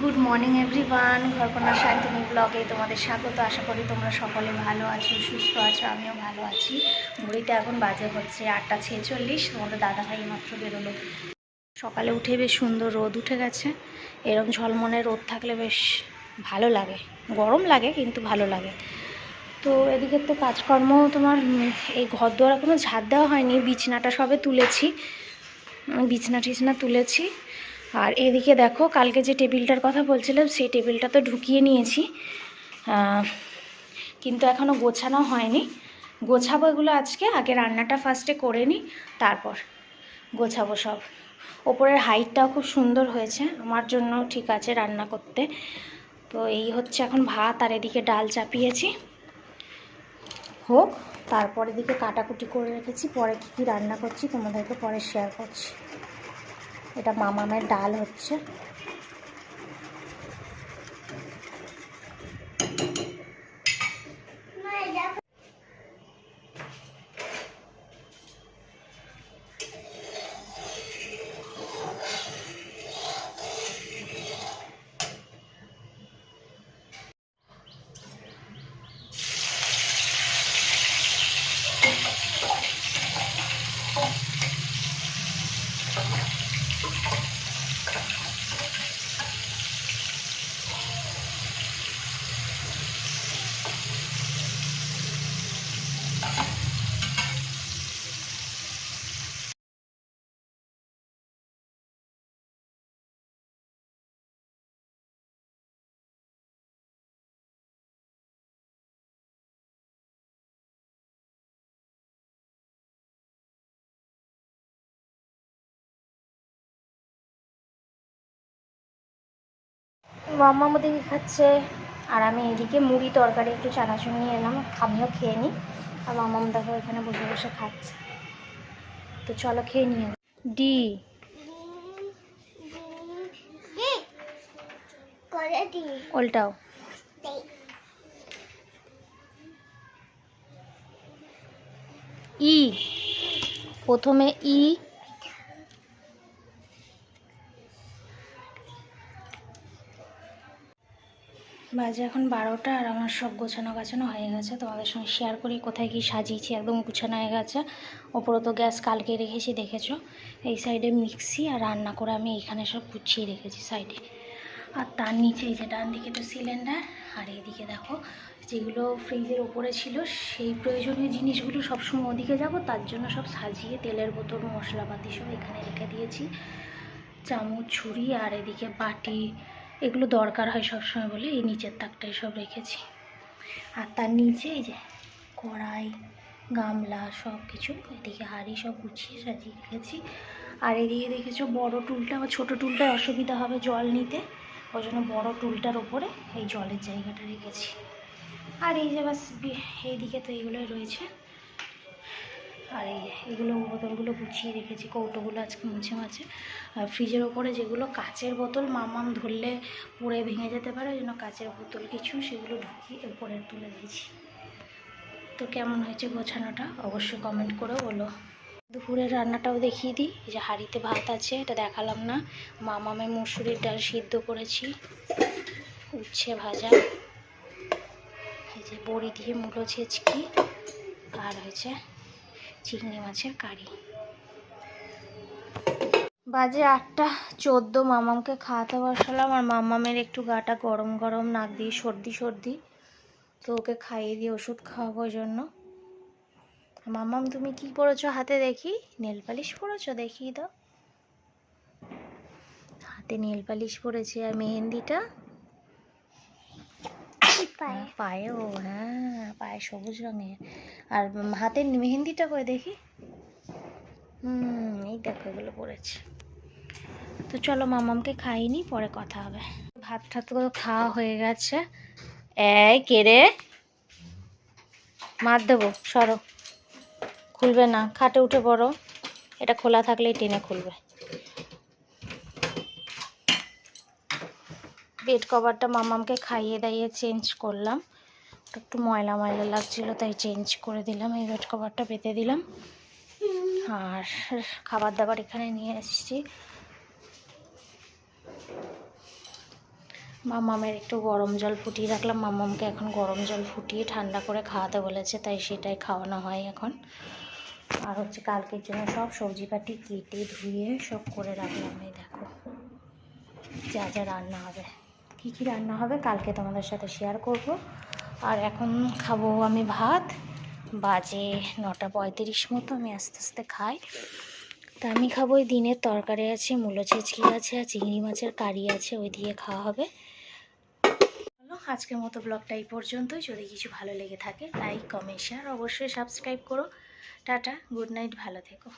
Good morning everyone ঘরকন্যা শান্তনু ব্লগে তোমাদের স্বাগত। আশা করি তোমরা সকলে ভালো আছো, সুস্থ আছো, আমিও ভালো আছি। ঘড়িতে এখন বাজে হচ্ছে আটটা ছেচল্লিশ, তোমাদের দাদাভাই মাত্র বেরোলো। সকালে উঠে বেশ সুন্দর রোদ উঠে গেছে। এরম ঝলমনে রোদ থাকলে বেশ ভালো লাগে। গরম লাগে, কিন্তু ভালো লাগে। তো এদিকে তো কাজকর্ম তোমার এই ঘর দোয়ার এখনও ঝাড় দেওয়া হয়নি। বিছনাটা সবে তুলেছি। বিছনা টিছনা তুলেছি। আর এদিকে দেখো, কালকে যে টেবিলটার কথা বলছিলাম, সেই টেবিলটা তো ঢুকিয়ে নিয়েছি। কিন্তু এখনও গোছানো হয়নি। গোছাবো এগুলো আজকে, আগে রান্নাটা ফার্স্টে করে নিই, তারপর গোছাবো সব। ওপরের হাইটটাও খুব সুন্দর হয়েছে, আমার জন্য ঠিক আছে রান্না করতে। তো এই হচ্ছে এখন ভাত, আর এদিকে ডাল চাপিয়েছি। হোক, তারপর এদিকে কাটাকুটি করে রেখেছি, পরে কী কী রান্না করছি তোমাদেরকে পরে শেয়ার করছি। এটা মামামের ডাল হচ্ছে। মাম্মা ওদিকে খাচ্ছে? আর আমি এদিকে মুড়ি তরকারি একটু চানাচুর নিয়ে এলাম আমিও খেয়ে নিই আর মামাম দেখো এখানে বসে বসে খাচ্ছে। তো চলো খেয়ে নিয়ে ডি। উল্টাও ই। প্রথমে ই। বাজে এখন বারোটা আর আমার সব গোছানো গাছানো হয়ে গেছে। তোমাদের সঙ্গে শেয়ার করি কোথায় কি সাজিয়েছি, একদম গুছানো হয়ে গেছে। ওপরে তো গ্যাস কালকে রেখেছি, দেখেছ? এই সাইডে মিক্সি আর রান্না করে আমি এখানে সব গুছিয়ে রেখেছি সাইডে আর তার নিচে এই যে ডান দিকে তো সিলিন্ডার আর এইদিকে দেখো যেগুলো ফ্রিজের ওপরে ছিল, সেই প্রয়োজনীয় জিনিসগুলো সবসময় ওদিকে যাব, তার জন্য সব সাজিয়ে তেলের বোতল, মশলাপাতি সব এখানে রেখে দিয়েছি। চামচ, ছুরি আর এদিকে বাটি এগুলো দরকার হয় সবসময় বলে এই নিচের তাকটাই সব রেখেছি। আর তার নিচে এই যে কড়াই, গামলা সব কিছু এদিকে হাঁড়ি সব গুছিয়ে সাজিয়ে রেখেছি। আর এদিকে দেখেছ বড় টুলটা বা ছোটো টুলটায় অসুবিধা হবে জল নিতে। ওই জন্য বড়ো টুলটার ওপরে এই জলের জায়গাটা রেখেছি। আর এই যে বাস এইদিকে তো এইগুলোই রয়েছে। আর এই এগুলো বোতলগুলো গুছিয়ে রেখেছি, কৌটোগুলো আজকে মুছে মাছে। আর ফ্রিজের ওপরে যেগুলো কাচের বোতল মামাম ধরলে পড়ে ভেঙে যেতে পারে, ওই জন্য কাচের বোতল কিছু সেগুলো ঢুকিয়ে উপরে তুলে দিয়েছি। তো কেমন হয়েছে গোছানোটা? অবশ্যই কমেন্ট করে বলো। দুপুরের রান্নাটাও দেখিয়ে দিই। এই যে হাঁড়িতে ভাত আছে, এটা দেখালাম না। মামামে মুসুরির ডাল সিদ্ধ করেছি। উচ্ছে ভাজা। এই যে বড়ি দিয়ে মূলো ছেচকি। আর হয়েছে চিংড়ি মাছের কারি। বাজে আটটা চোদ্দ, মামামকে খাওয়াতে বসালাম আর মামামের একটু গাটা গরম গরম, নাক দিয়ে সর্দি সর্দি। তো ওকে খাইয়ে দিয়ে ওষুধ খাওয়াবো জন্য। মামাম, তুমি কি পরেছো হাতে দেখি? নেল পালিশ পরেছো? দেখিয়ে দাও। হাতে নেল পালিশ পরেছে আর মেহেন্দিটা। পায়েও হ্যাঁ পায়ে সবুজ রঙের। আর হাতের মেহেন্দিটা করে দেখি। হুম, এই দেখো এগুলো পড়েছে তো চলো মামামকে খাইনি পরে কথা হবে। ভাত ঠাত খাওয়া হয়ে গেছে। এই কে রে? মার দেবো, সরো। খুলবে না, খাটে উঠে পড়ো। এটা খোলা থাকলেই টেনে খুলবে। বেড কভারটা মামামকে খাইয়ে দাইয়ে চেঞ্জ করলাম। একটু ময়লা ময়লা লাগছিল, তাই চেঞ্জ করে দিলাম। এই বেড কভারটা পেতে দিলাম। আর খাবার দাবার এখানে নিয়ে এসেছি। মামামের একটু গরম জল ফুটিয়ে রাখলাম। মামামকে এখন গরম জল ফুটিয়ে ঠান্ডা করে খাওয়াতে বলেছে, তাই সেটাই খাওয়ানো হয় এখন। আর হচ্ছে কালকের জন্য সব সবজি পাটি কেটে ধুয়ে সব করে রাখলাম। এই দেখো, যা যা রান্না হবে। কী কী রান্না হবে কালকে তোমাদের সাথে শেয়ার করব। আর এখন খাব আমি ভাত, বাজে নটা পঁয়ত্রিশ মতো, আমি আস্তে আস্তে খাই। তা আমি খাব ওই দিনের তরকারি আছে, মূলো ছেঁচকি আছে, আর চিংড়ি মাছের কারি আছে, ওই দিয়ে খাওয়া হবে। আজকের মতো ব্লগটা এই পর্যন্তই। যদি কিছু ভালো লেগে থাকে লাইক কমেন্ট শেয়ার অবশ্যই সাবস্ক্রাইব করো। টাটা গুড নাইট ভালো থেকো।